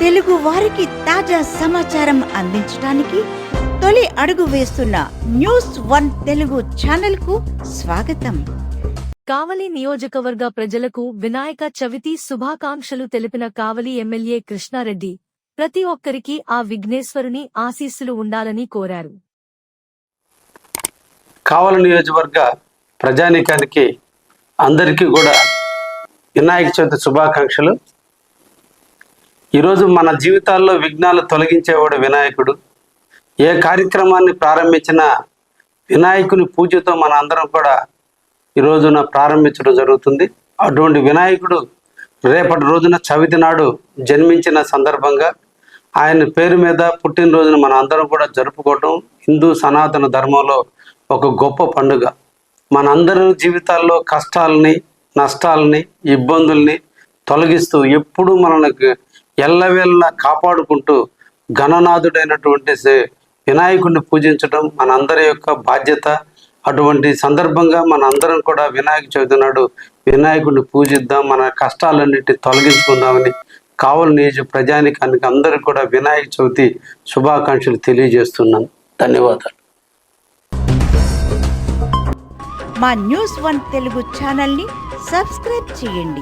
తెలుగు వారికి తాజా సమాచారం అందించడానికి తొలి అడుగు వేస్తున్న న్యూస్ వన్ తెలుగు ఛానల్కు స్వాగతం. కావలి నియోజకవర్గ ప్రజలకు వినాయక చవితి శుభాకాంక్షలు తెలిపిన కావలి ఎమ్మెల్యే కృష్ణారెడ్డి ప్రతి ఒక్కరికి ఆ విఘ్నేశ్వరుని ఆశీస్సులు ఉండాలని కోరారు. కావలి నియోజకవర్గ ప్రజానీకానికి అందరికీ కూడా వినాయక చవితి శుభాకాంక్షలు ఈరోజు మన జీవితాల్లో విఘ్నాలు తొలగించేవాడు వినాయకుడు. ఏ కార్యక్రమాన్ని ప్రారంభించినా వినాయకుని పూజతో మన అందరం కూడా ఈ రోజున ప్రారంభించడం జరుగుతుంది. అటువంటి వినాయకుడు రేపటి రోజున చవితి నాడు జన్మించిన సందర్భంగా ఆయన పేరు మీద పుట్టినరోజున మన అందరం కూడా జరుపుకోవటం హిందూ సనాతన ధర్మంలో ఒక గొప్ప పండుగ. మనందరి జీవితాల్లో కష్టాలని నష్టాలని ఇబ్బందుల్ని తొలగిస్తూ ఎప్పుడూ మనకు ఎల్లవేళ్ళ కాపాడుకుంటూ గణనాథుడైనటువంటి సే- వినాయకుడిని పూజించడం మనందరి యొక్క బాధ్యత. అటువంటి సందర్భంగా మన అందరం కూడా వినాయక చవితి నాడు వినాయకుడిని పూజిద్దాం మన కష్టాలన్నిటి తొలగించుకుందామని కావలి నియోజక ప్రజానికానికి అందరూ కూడా వినాయక చవితి శుభాకాంక్షలు తెలియజేస్తున్నాను. ధన్యవాదాలు. మా న్యూస్ వన్ తెలుగు ఛానల్ని సబ్స్క్రైబ్ చేయండి.